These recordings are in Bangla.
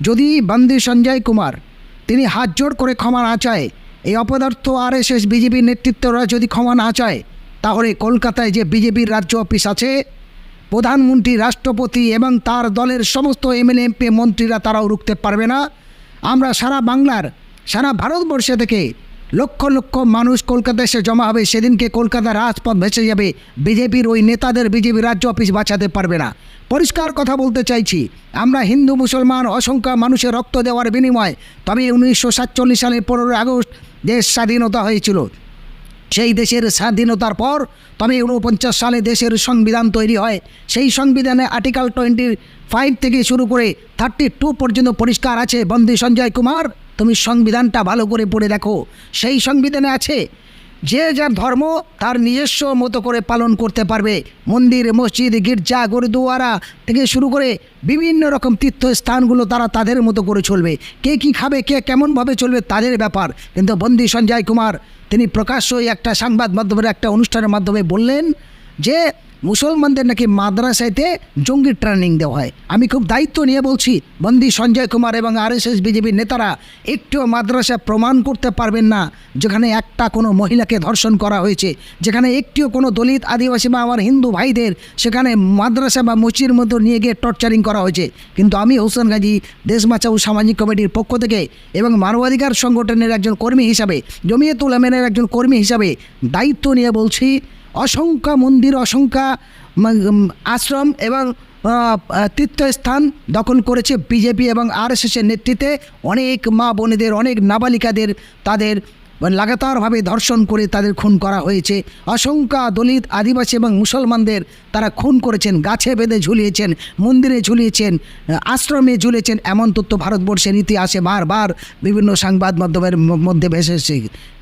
যদি বন্দি সঞ্জয় কুমার, তিনি হাত জোড় করে ক্ষমা না চায়, এই অপদার্থ আর এস এস বিজেপির নেতৃত্বরা যদি ক্ষমা না চায়, তাহলে কলকাতায় যে বিজেপির রাজ্য অফিস আছে, প্রধানমন্ত্রী, রাষ্ট্রপতি এবং তার দলের সমস্ত এমএলএ, এমপি, মন্ত্রীরা তারাও রুখতে পারবে না। আমরা সারা বাংলার, সারা ভারতবর্ষে থেকে লক্ষ লক্ষ মানুষ কলকাতায় এসে জমা হবে। সেদিনকে কলকাতার রাজপথ ভেসে যাবে। বিজেপির ওই নেতাদের বিজেপি রাজ্য অফিস বাঁচাতে পারবে না। পরিষ্কার কথা বলতে চাইছি, আমরা হিন্দু, মুসলমান, অসংখ্য মানুষের রক্ত দেওয়ার বিনিময় তবে উনিশশো সাতচল্লিশ সালের পনেরোই আগস্ট দেশ স্বাধীনতা হয়েছিল। সেই দেশের স্বাধীনতার পর তবে উনপঞ্চাশ সালে দেশের সংবিধান তৈরি হয়। সেই সংবিধানে আর্টিকেল টোয়েন্টি ফাইভ থেকে শুরু করে থার্টি টু পর্যন্ত পরিষ্কার আছে। বন্দী সঞ্জয় কুমার তুমি সংবিধানটা ভালো করে পড়ে দেখো। সেই সংবিধানে আছে, যে যার ধর্ম তার নিজস্ব মতো করে পালন করতে পারবে। মন্দির, মসজিদ, গির্জা, গুরুদুয়ারা থেকে শুরু করে বিভিন্ন রকম তীর্থস্থানগুলো তারা তাদের মতো করে চলবে। কে কী খাবে, কে কেমনভাবে চলবে তাদের ব্যাপার। কিন্তু বন্দি সঞ্জয় কুমার, তিনি প্রকাশ্যই একটা সংবাদ মাধ্যমের, একটা অনুষ্ঠানের মাধ্যমে বললেন যে মুসলমানদের নাকি মাদ্রাসাতে জঙ্গি ট্রেনিং দেওয়া হয়। আমি খুব দায়িত্ব নিয়ে বলছি, বন্দি সঞ্জয় কুমার এবং আরএসএস বিজেপির নেতারা একটিও মাদ্রাসা প্রমাণ করতে পারবেন না, যেখানে একটা কোনো মহিলাকে ধর্ষণ করা হয়েছে, যেখানে একটিও কোনো দলিত আদিবাসী বা আমার হিন্দু ভাইদের সেখানে মাদ্রাসা বা মসজিদের মধ্যে নিয়ে গিয়ে টর্চারিং করা হয়েছে। কিন্তু আমি হোসেন গাজী দেশ বাঁচাও সামাজিক কমিটির পক্ষ থেকে এবং মানবাধিকার সংগঠনের একজন কর্মী হিসাবে জমিয়ত উলামেনের একজন কর্মী হিসাবে দায়িত্ব নিয়ে বলছি অসংখ্য মন্দির, অসংখ্য আশ্রম এবং তীর্থস্থান দখল করেছে বিজেপি এবং আরএসএসের নেতৃত্বে। অনেক মা বোনেদের, অনেক নাবালিকাদের তাদের লাগাতারভাবে ধর্ষণ করে তাদের খুন করা হয়েছে। অসংখ্য দলিত, আদিবাসী এবং মুসলমানদের তারা খুন করেছেন, গাছে বেঁধে ঝুলিয়েছেন, মন্দিরে ঝুলিয়েছেন, আশ্রমে ঝুলিয়েছেন এমন তথ্য ভারতবর্ষের ইতিহাসে বারবার বিভিন্ন সংবাদ মাধ্যমের মধ্যে ভেসে এসেছে।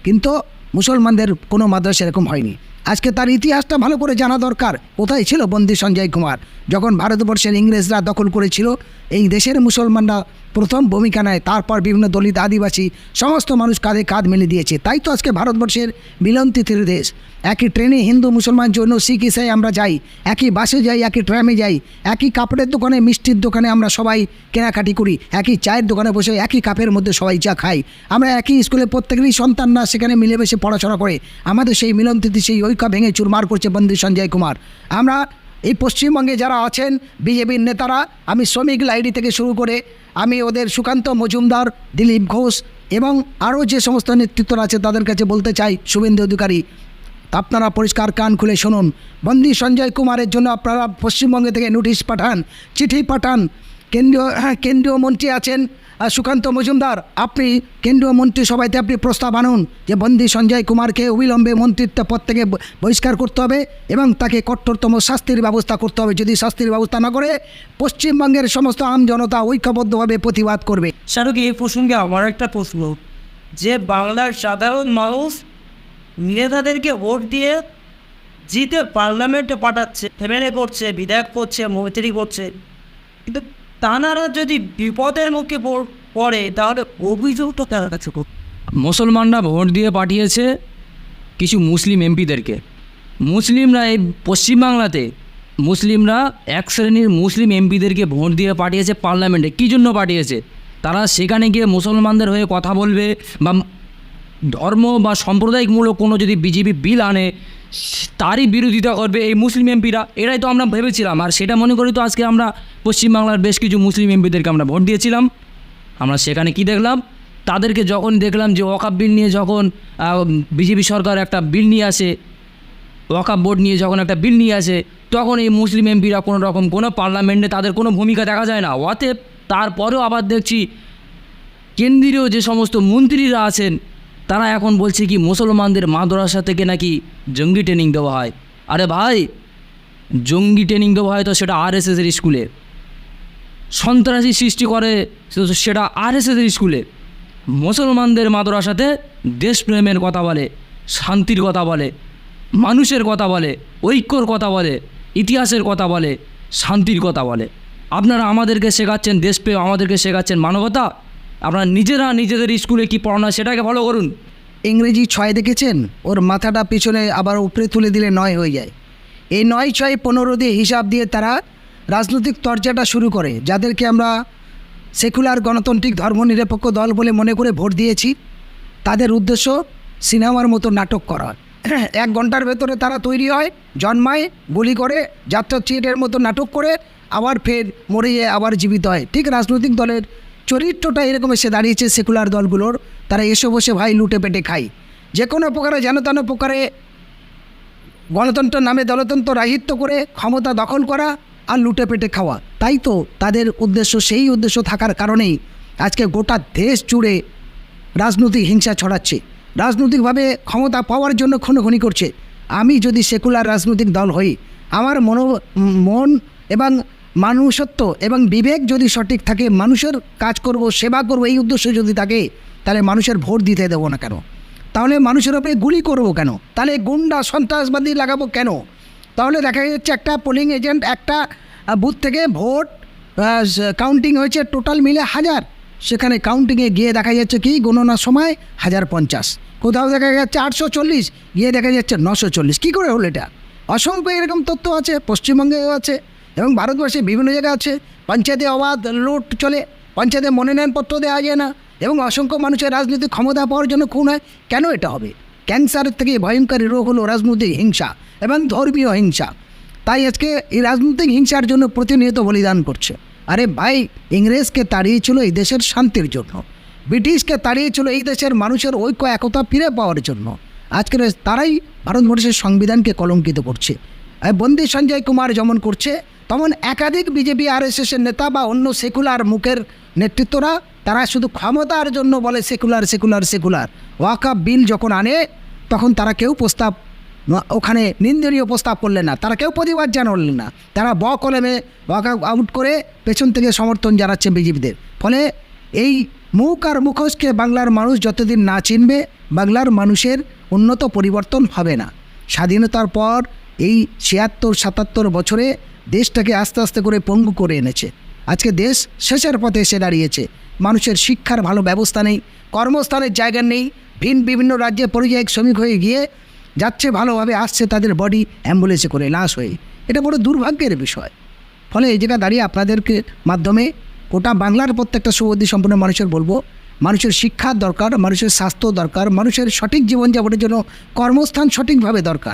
কিন্তু মুসলমানদের কোনো মাদ্রাসা এরকম হয়নি। আজকে তার ইতিহাসটা ভালো করে জানা দরকার। কোথায় ছিল বন্দি সঞ্জয় কুমার? যখন ভারতবর্ষের ইংরেজরা দখল করেছিল, এই দেশের মুসলমানরা প্রথম ভূমিকা নেয়, তারপর বিভিন্ন দলিত আদিবাসী, সমস্ত মানুষ কাঁধে কাঁধ মিলে দিয়েছে। তাই তো আজকে ভারতবর্ষের মিলন তিথির দেশ। একই ট্রেনে হিন্দু মুসলমান জন্য শিখ, ইসাই আমরা যাই, একই বাসে যাই, একই ট্রামে যাই, একই কাপড়ের দোকানে, মিষ্টির দোকানে আমরা সবাই কেনাকাটি করি, একই চায়ের দোকানে বসে একই কাপের মধ্যে সবাই চা খাই। আমরা একই স্কুলে প্রত্যেকেরই সন্তানরা সেখানে মিলেমিশে পড়াশোনা করে। আমাদের সেই মিলন তিথি সেই ঐক্য ভেঙে চুরমার করছে বন্দী সঞ্জয় কুমার। আমরা এই পশ্চিমবঙ্গে যারা আছেন, বিজেপির নেতারা, আমি শ্রমিক লাইডি থেকে শুরু করে আমি ওদের সুকান্ত মজুমদার, দিলীপ ঘোষ এবং আরও যে সমস্ত নেতৃত্বরা আছে তাদের কাছে বলতে চাই, শুভেন্দু অধিকারী, আপনারা পরিষ্কার কান খুলে শুনুন। বন্দি সঞ্জয় কুমারের জন্য আপনারা পশ্চিমবঙ্গে থেকে নোটিশ পাঠান, চিঠি পাঠান। কেন্দ্রীয় হ্যাঁ কেন্দ্রীয় মন্ত্রী আছেন সুকান্ত মজুমদার, আপনি কেন্দ্রীয় মন্ত্রী সভাতে আপনি প্রস্তাব আনুন যে বন্দি সঞ্জয় কুমারকে অবিলম্বে মন্ত্রিত্ব পদ থেকে বহিষ্কার করতে হবে এবং তাকে কঠোরতম শাস্তির ব্যবস্থা করতে হবে। যদি শাস্তির ব্যবস্থা না করে, পশ্চিমবঙ্গের সমস্ত আম জনতা ঐক্যবদ্ধভাবে প্রতিবাদ করবে। শাহরুখ, এই প্রসঙ্গে আমার একটা প্রশ্ন। যে বাংলার সাধারণ মানুষ নেতাদেরকে ভোট দিয়ে জিতে পার্লামেন্টে পাঠাচ্ছে এমএলএ করছে, বিধায়ক করছে মন্ত্রী করছে, কিন্তু তানারা যদি বিপদের মুখে পড়- তাহলে অভিযোগ তো তার কাছে। মুসলমানরা ভোট দিয়ে পাঠিয়েছে কিছু মুসলিম এমপিদেরকে। মুসলিমরা এই পশ্চিমবাংলাতে, মুসলিমরা এক শ্রেণির মুসলিম এমপিদেরকে ভোট দিয়ে পাঠিয়েছে পার্লামেন্টে। কী জন্য পাঠিয়েছে? তারা সেখানে গিয়ে মুসলমানদের হয়ে কথা বলবে বা ধর্ম বা সাম্প্রদায়িকমূলক কোনো যদি বিজেপি বিল আনে, তারই বিরোধিতা করবে এই মুসলিম এমপিরা। এরাই তো আমরা ভেবেছিলাম। আর সেটা মনে করি তো আজকে আমরা পশ্চিমবাংলার বেশ কিছু মুসলিম এমপিদেরকে আমরা ভোট দিয়েছিলাম। আমরা সেখানে কি দেখলাম? তাদেরকে যখন দেখলাম যে ওয়াকাব বিল নিয়ে যখন বিজেপি সরকার একটা বিল নিয়ে আসে, ওয়াকাব বোর্ড নিয়ে যখন একটা বিল নিয়ে আসে, তখন এই মুসলিম এমপিরা কোনো রকম কোনো পার্লামেন্টে তাদের কোনো ভূমিকা দেখা যায় না। অতএব তারপরেও আবার দেখছি কেন্দ্রীয় যে সমস্ত মন্ত্রীরা আছেন তারা এখন বলছে কি, মুসলমানদের মাদ্রাসা থেকে নাকি জঙ্গি ট্রেনিং দেওয়া হয়। আরে ভাই, জঙ্গি ট্রেনিং দেওয়া হয় তো সেটা আরএসএসের স্কুলে সন্ত্রাসী সৃষ্টি করে সেটা আরএসএসের স্কুলে মুসলমানদের মাদ্রাসাতে দেশপ্রেমের কথা বলে, শান্তির কথা বলে, মানুষের কথা বলে, ঐক্যর কথা বলে, ইতিহাসের কথা বলে, শান্তির কথা বলে। আপনারা আমাদেরকে শেখাচ্ছেন দেশপ্রেম, আমাদেরকে শেখাচ্ছেন মানবতা আপনারা নিজেরা নিজেদের স্কুলে কি পড়ানো সেটাকে ফলো করুন। ইংরেজি ছয় দেখেছেন? ওর মাথাটা পিছনে আবার উপরে তুলে দিলে নয় হয়ে যায়। এই নয় ছয় পনেরো দিয়ে হিসাব দিয়ে তারা রাজনৈতিক চর্চাটা শুরু করে, যাদেরকে আমরা সেকুলার গণতান্ত্রিক ধর্মনিরপেক্ষ দল বলে মনে করে ভোট দিয়েছি, তাদের উদ্দেশ্য সিনেমার মতো নাটক করা। এক ঘণ্টার ভেতরে তারা তৈরি হয়, জন্মায়, গুলি করে যাত্রা থিয়েটারের মতো নাটক করে, আবার ফের মরে যেয়ে আবার জীবিত হয়। ঠিক রাজনৈতিক দলের চরিত্রটা এরকম এসে দাঁড়িয়েছে সেকুলার দলগুলোর। তারা এসে বসে ভাই লুটে পেটে খায় যে কোনো প্রকারে, যেন তেন প্রকারে গণতন্ত্র নামে দলতন্ত্র রাহিত্য করে ক্ষমতা দখল করা আর লুটে পেটে খাওয়া। তাই তো তাদের উদ্দেশ্য, সেই উদ্দেশ্য থাকার কারণেই আজকে গোটা দেশ জুড়ে রাজনৈতিক হিংসা ছড়াচ্ছে। রাজনৈতিকভাবে ক্ষমতা পাওয়ার জন্য খুনোখুনি করছে। আমি যদি সেকুলার রাজনৈতিক দল হই, আমার মনো মন এবং মানুষত্ব এবং বিবেক যদি সঠিক থাকে, মানুষের কাজ করব, সেবা করব, এই উদ্দেশ্য যদি থাকে, তাহলে মানুষের ভোট দিতে দেবো না কেন? তাহলে মানুষের ওপরে গুলি করব কেন? তাহলে গুন্ডা, সন্ত্রাসবাদী লাগাবো কেন? তাহলে দেখা যাচ্ছে একটা পোলিং এজেন্ট একটা বুথ থেকে ভোট কাউন্টিং হয়েছে টোটাল মিলে হাজার। সেখানে কাউন্টিংয়ে গিয়ে দেখা যাচ্ছে কি? গণনার সময় হাজার পঞ্চাশ। কোথাও দেখা যাচ্ছে আটশো চল্লিশ, গিয়ে দেখা যাচ্ছে নশো চল্লিশ। কী করে হলো এটা? অসংখ্য এরকম তথ্য আছে, পশ্চিমবঙ্গেও আছে। এবং ভারতবর্ষে বিভিন্ন জায়গায় আছে। পঞ্চায়েতে অবাধ লুট চলে। পঞ্চায়েতে মনোনয়নপত্র দেওয়া যায় না। এবং অসংখ্য মানুষের রাজনৈতিক ক্ষমতা পাওয়ার জন্য খুন হয়। কেন এটা হবে? ক্যান্সারের থেকে ভয়ঙ্করী রোগ হলো রাজনৈতিক হিংসা এবং ধর্মীয় হিংসা। তাই আজকে এই রাজনৈতিক হিংসার জন্য প্রতিনিয়ত বলিদান করছে। আরে ভাই, ইংরেজকে তাড়িয়েছিল এই দেশের শান্তির জন্য। ব্রিটিশকে তাড়িয়েছিল এই দেশের মানুষের ঐক্য, একতা ফিরে পাওয়ার জন্য। আজকের তারাই ভারতবর্ষের সংবিধানকে কলঙ্কিত করছে। বন্দি সঞ্জয় কুমার যেমন করছে তেমন একাধিক বিজেপি আর এস এসের নেতা বা অন্য সেকুলার মুখের নেতৃত্বরা, তারা শুধু ক্ষমতার জন্য বলে সেকুলার সেকুলার সেকুলার। ওয়াকাপ বিল যখন আনে, তখন তারা কেউ প্রস্তাব, ওখানে নিন্দনীয় প্রস্তাব করলেন না। তারা কেউ প্রতিবাদ জানালেন না। তারা ব কলমে ওয়াক আউট করে পেছন থেকে সমর্থন জানাচ্ছে বিজেপিদের। ফলে এই মুখ আর মুখোশকে বাংলার মানুষ যতদিন না চিনবে, বাংলার মানুষের উন্নত পরিবর্তন হবে না। স্বাধীনতার পর এই ছিয়াত্তর, সাতাত্তর বছরে দেশটাকে আস্তে আস্তে করে পঙ্গু করে এনেছে। আজকে দেশ শেষের পথে এসে দাঁড়িয়েছে। মানুষের শিক্ষার ভালো ব্যবস্থা নেই, কর্মস্থানের জায়গা নেই, ভিন বিভিন্ন রাজ্যে পরিযায়ী শ্রমিক হয়ে গিয়ে যাচ্ছে, ভালোভাবে আসছে, তাদের বডি অ্যাম্বুলেন্সে করে লাশ হয়ে। এটা বড় দুর্ভাগ্যের বিষয়। ফলে এই জায়গা দাঁড়িয়ে আপনাদেরকে মাধ্যমে গোটা বাংলার প্রত্যেকটা সুবুদ্ধি সম্পন্ন মানুষের বলব, মানুষের শিক্ষার দরকার, মানুষের স্বাস্থ্য দরকার, মানুষের সঠিক জীবনযাপনের জন্য কর্মস্থান সঠিকভাবে দরকার।